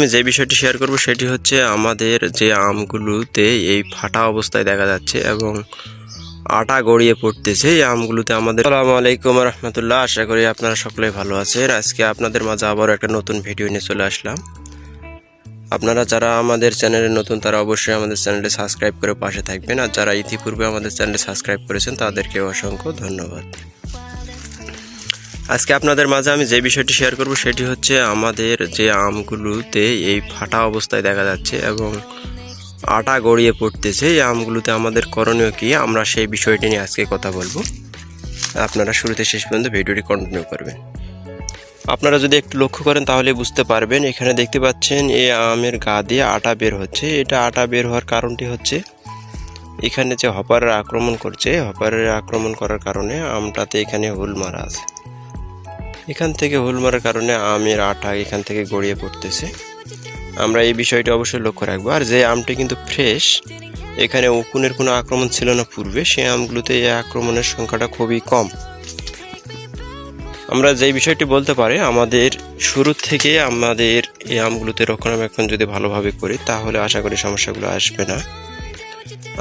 আমি যে বিষয়টি শেয়ার করব সেটি হচ্ছে আমাদের যে আমগুলোতে এই ফাটা অবস্থায় দেখা যাচ্ছে এবং আটা গড়িয়ে পড়তেছে, এই আমগুলোতে আমাদের আসসালামু আলাইকুম রহমতুল্লাহ। আশা করি আপনারা সকলে ভালো আছেন। আজকে আপনাদের মাঝে আবারও একটা নতুন ভিডিও নিয়ে চলে আসলাম। আপনারা যারা আমাদের চ্যানেলে নতুন, তারা অবশ্যই আমাদের চ্যানেলটি সাবস্ক্রাইব করে পাশে থাকবেন। আর যারা ইতিপূর্বে আমাদের চ্যানেলটি সাবস্ক্রাইব করেছেন, তাদেরকে অসংখ্য ধন্যবাদ। আজকে আপনাদের মাঝে আমি যে বিষয়টি শেয়ার করব, সেটি হচ্ছে আমাদের যে আমগুলোতে এই ফাটা অবস্থায় দেখা যাচ্ছে এবং আটা গড়িয়ে পড়তেছে, এই আমগুলোতে আমাদের করণীয় কি? আমরা সেই বিষয়টি নিয়ে আজকে কথা বলব। আপনারা শুরুতে শেষ পর্যন্ত ভিডিওটি কন্টিনিউ করবেন। আপনারা যদি একটু লক্ষ্য করেন, তাহলে বুঝতে পারবেন, এখানে দেখতে পাচ্ছেন এই আমের গা দিয়ে আটা বের হচ্ছে। এটা আটা বের হওয়ার কারণটি হচ্ছে, এখানে যে হপারের আক্রমণ করছে, হপারের আক্রমণ করার কারণে আমটাতে এখানে হুল মারা আছে। এখান থেকে হুল মারার কারণে আমের আটা এখান থেকে গড়িয়ে পড়তেছে। আমরা এই বিষয়টি অবশ্যই লক্ষ্য রাখব। আর যে আমটি কিন্তু ফ্রেশ, এখানে উকুনের কোনো আক্রমণ ছিল না পূর্বে সেই আমগুলোতে এই আক্রমণের সংখ্যাটা খুবই কম। আমরা যে বিষয়টি বলতে পারি, আমাদের শুরু থেকে আমাদের এই আমগুলোতে রক্ষণাবেক্ষণ যদি ভালোভাবে করি, তাহলে আশা করি সমস্যাগুলো আসবে না।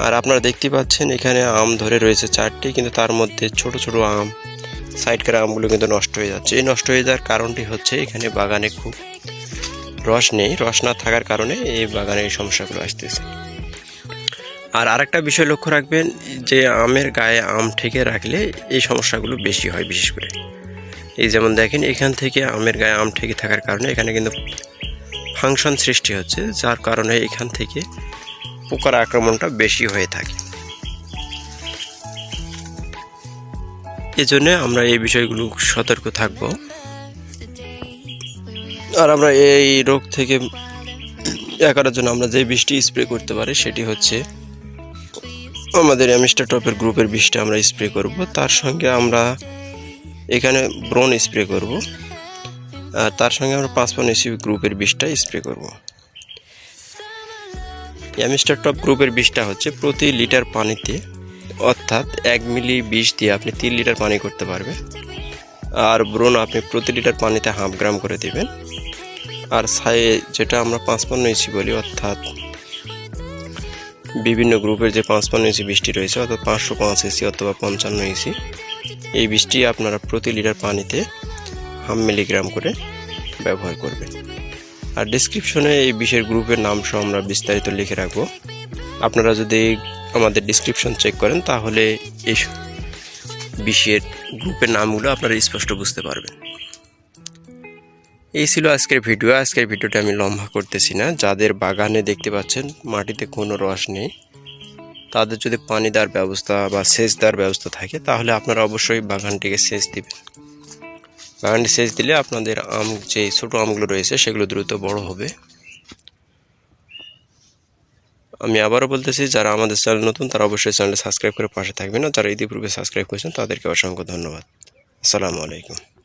আর আপনারা দেখতে পাচ্ছেন, এখানে আম ধরে রয়েছে চারটি, কিন্তু তার মধ্যে ছোট ছোট আম সাইড করা আমগুলো কিন্তু নষ্ট হয়ে যাচ্ছে। এই নষ্ট হয়ে যাওয়ার কারণটি হচ্ছে এখানে বাগানে খুব রস নেই। রস না থাকার কারণে এই বাগানে এই সমস্যাগুলো আসতেছে। আর আরেকটা বিষয় লক্ষ্য রাখবেন যে আমের গায়ে আম ঠেকে রাখলে এই সমস্যাগুলো বেশি হয় বিশেষ করে। এই যেমন দেখেন, এখান থেকে আমের গায়ে আম ঠেকে থাকার কারণে এখানে কিন্তু ফাংশন সৃষ্টি হচ্ছে, যার কারণে এখান থেকে পোকার আক্রমণটা বেশি হয়ে থাকে। এজন্য আমরা এই বিষয়গুলো সতর্ক থাকব। আর আমরা এই রোগ থেকে একার জন্য আমরা যে বৃষ্টি স্প্রে করতে পারি সেটি হচ্ছে আমাদের অ্যামিস্টার টপের গ্রুপের বিষটা আমরা স্প্রে করব। তার সঙ্গে আমরা এখানে ব্রন স্প্রে করব। আর তার সঙ্গে আমরা পাঁচ পান এসি গ্রুপের বিষটা স্প্রে করব। অ্যামিস্টার টপ গ্রুপের বিষটা হচ্ছে প্রতি লিটার পানিতে অর্থাৎ এক মিলি বিষ দিয়ে আপনি তিন লিটার পানি করতে পারবেন। আর ব্রণ আপনি প্রতি লিটার পানিতে হাফ গ্রাম করে দেবেন। আর সাই যেটা আমরা পাঁচপান্ন ইঞ্চি বলি, অর্থাৎ বিভিন্ন গ্রুপের যে পাঁচপান্ন ইঞ্চি বৃষ্টি রয়েছে, অর্থাৎ পাঁচশো পাঁচ ইঞ্চি অথবা পঞ্চান্ন ইঞ্চি, এই বৃষ্টি আপনারা প্রতি লিটার পানিতে হাফ মিলিগ্রাম করে ব্যবহার করবেন। আর ডিসক্রিপশনে এই বিষের গ্রুপের নাম সহ আমরা বিস্তারিত লিখে রাখব। আপনারা যদি আমাদের ডিসক্রিপশন চেক করেন, তাহলে এই বিষের গ্রুপের নামগুলো আপনারা স্পষ্ট বুঝতে পারবেন। এই ছিল আজকের ভিডিও আজকের ভিডিওটা আমি লম্বা করতেছি না। যাদের বাগানে দেখতে পাচ্ছেন, মাটিতে কোনো রস নেই, তাদের যদি পানি দেওয়ার ব্যবস্থা বা সেচ দেওয়ার ব্যবস্থা থাকে, তাহলে আপনারা অবশ্যই বাগানটিকে সেচ দিবেন। বাগানটি সেচ দিলে আপনাদের আম যে ছোটো আমগুলো রয়েছে, সেগুলো দ্রুত বড় হবে। আমি আবারও বলতেছি, যারা আমাদের চ্যানেল নতুন, তারা অবশ্যই চ্যানেলটা সাবস্ক্রাইব করে পাশে থাকবেন। আর যারা ইতিপূর্বে সাবস্ক্রাইব করেছেন, তাদেরকে অসংখ্য ধন্যবাদ। আসসালামু আলাইকুম।